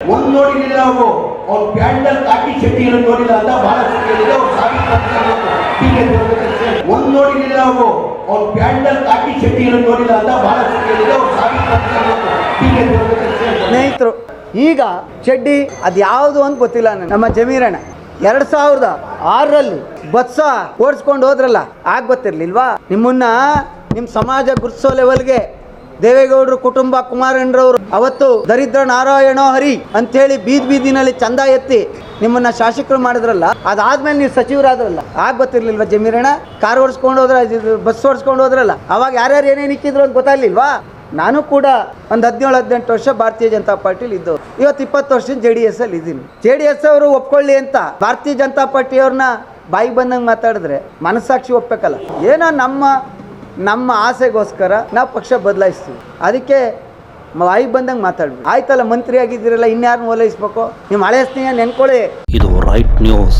ಒಂದ್ ನೋಡಿಲ್ಲ ನಾವು. ಅವ್ರ ಪ್ಯಾಂಡಲ್ ಕಾಕಿ ಶೆಟ್ಟಿಗಳನ್ನು ನೋಡಿಲ್ಲ ಅಂತ ಬಹಳ ಹೀಗೆ ಒಂದ್ ನೋಡಿಲ್ಲ ನಾವು. ಅವ್ರ ಪ್ಯಾಂಡಲ್ ಕಾಕಿ ಶೆಟ್ಟಿಗಳನ್ನು ನೋಡಿಲ್ಲ ಅಂತ ಬಹಳ ಹೀಗೆ ಸ್ನೇಹಿತರು, ಈಗ ಚಡ್ಡಿ ಅದು ಯಾವುದು ಅಂತ ಗೊತ್ತಿಲ್ಲ ನಮ್ಮ ಜಮೀರಣ್ಣ, ಎರಡ್ ಸಾವಿರದ ಆರರಲ್ಲಿ ಬತ್ಸ ಓಡಿಸ್ಕೊಂಡು ಹೋದ್ರಲ್ಲ, ಆಗ ಗೊತ್ತಿರ್ಲಿಲ್ವಾ? ನಿಮ್ಮನ್ನ ನಿಮ್ಮ ಸಮಾಜ ಗುರುತಿಸೋ ಲೆವೆಲ್ಗೆ ದೇವೇಗೌಡರು ಕುಟುಂಬ ಕುಮಾರಣ್ಣರವರು ಅವತ್ತು ದರಿದ್ರ ನಾರಾಯಣ ಹರಿ ಅಂತೇಳಿ ಬೀದ್ ಬೀದಿನಲ್ಲಿ ಚಂದ ಎತ್ತಿ ನಿಮ್ಮನ್ನ ಶಾಸಕರು ಮಾಡಿದ್ರಲ್ಲ, ಅದಾದ್ಮೇಲೆ ನೀವು ಸಚಿವರಾದ್ರಲ್ಲ. ಆಗ ಗೊತ್ತಿರ್ಲಿಲ್ವಾ ಜಮೀರಣ್ಣ ಕಾರ್ ಓಡಿಸ್ಕೊಂಡು ಹೋದ್ರ ಬಸ್ ಓಡಿಸ್ಕೊಂಡು ಹೋದ್ರಲ್ಲ. ಅವಾಗ ಯಾರ್ಯಾರು ಏನೇನು ಇಕ್ಕಿದ್ರು ಅಂತ ಗೊತ್ತಾಗ್ಲಿಲ್ವಾ? ನಾನು ಕೂಡ ಒಂದು ಹದಿನೇಳು, ಹದಿನೆಂಟು ವರ್ಷ ಭಾರತೀಯ ಜನತಾ ಪಾರ್ಟಿಲಿ ಇದ್ದು, ಇವತ್ತು ಇಪ್ಪತ್ತು ವರ್ಷ ಜೆ ಡಿ ಎಸ್ ಅಲ್ಲಿ ಇದ್ದೀನಿ. ಜೆ ಡಿ ಎಸ್ ಅವರು ಒಪ್ಕೊಳ್ಳಿ ಅಂತ ಭಾರತೀಯ ಜನತಾ ಪಾರ್ಟಿಯವ್ರನ್ನ ಬಾಯಿಗೆ ಬಂದಂಗೆ ಮಾತಾಡಿದ್ರೆ ಮನಸ್ಸಾಕ್ಷಿ ಒಪ್ಪಬೇಕಲ್ಲ ಏನೋ ನಮ್ಮ ನಮ್ಮ ಆಸೆಗೋಸ್ಕರ ನಾವು ಪಕ್ಷ ಬದಲಾಯಿಸ್ತೀವಿ. ಅದಕ್ಕೆ ಬಾಯಿಗೆ ಬಂದಂಗೆ ಮಾತಾಡ್ಬೇಕು ಆಯ್ತಲ್ಲ ಮಂತ್ರಿ ಆಗಿದ್ದೀರಲ್ಲ ಇನ್ಯಾರನ್ನ ಓಲೈಸ್ಬೇಕು? ನಿಮ್ಮ ಹಳೆ ಸ್ನೇಹ ನೆನ್ಕೊಳ್ಳಿ. ಇದು ರೈಟ್ ನ್ಯೂಸ್